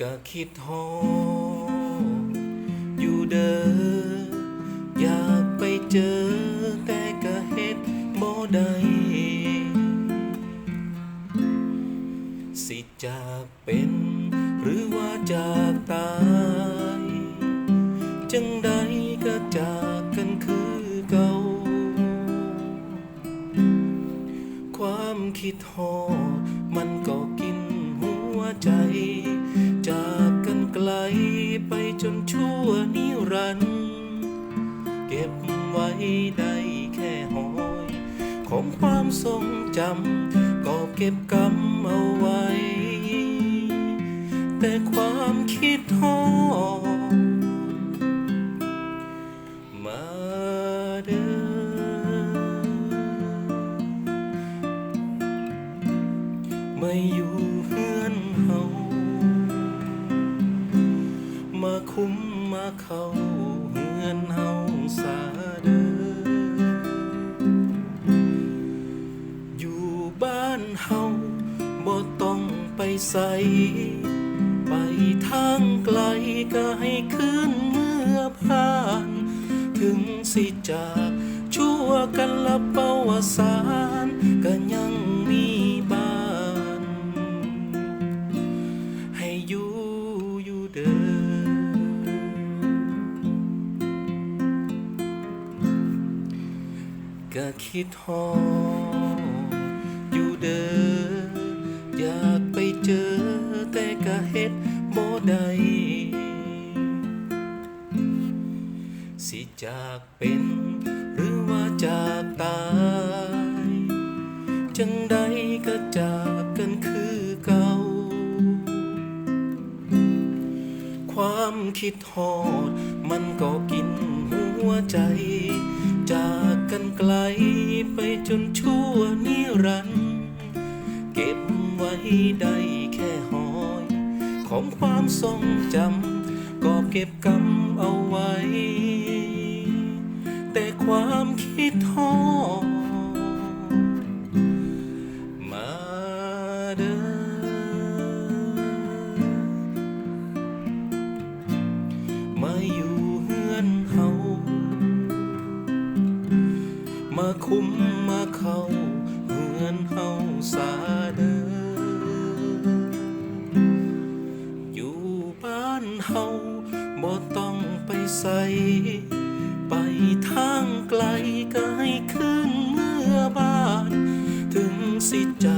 ก็คิดฮอดอยู่เด้ออยากไปเจอ แต่ก็เฮ็ดบ่ได้สิจากเป็น หรือว่าจากตาย จังใดก็จากกันคือเก่า ความคิดฮอดมันก็ รัน เก็บไว้ได้แค่หอย ของความทรงจำก็เก็บกำเอาไว้ แต่ความคิดฮอมาเด้อมาอยู่ เข้าเฮือนเฮาสาเด้ออยู่บ้านเฮาบ่ต้องไปใส่ไปทางไกลก็ให้คืนเมื่อผ่าน ถึงสิจากชั่วกันละเประวัติศาสต ก็คิดฮออยู่เด้ออยากไปเจอแต่ก็เฮ็ดบ่ได้สิจากเป็นหรือว่าจากตาย จังใดก็จากกันคือเก่า ความคิดฮอดมันก็กินหัวใจจากกัน ไกลไปจนชั่วนิรันดร์เก็บไว้ได้แค่หอย ของความทรงจำก็เก็บกำเอาไว้ แต่ความคิดฮอดมาเด้อมาอยู่ มาคุ้มมาเข้า เหมือนเฮาสาเด้ออยู่บ้านเฮาบ่ต้องไปใส่ไปทางไกลก็ให้ขึ้นเมื่อบ้าน ถึงสิจะประวัติศา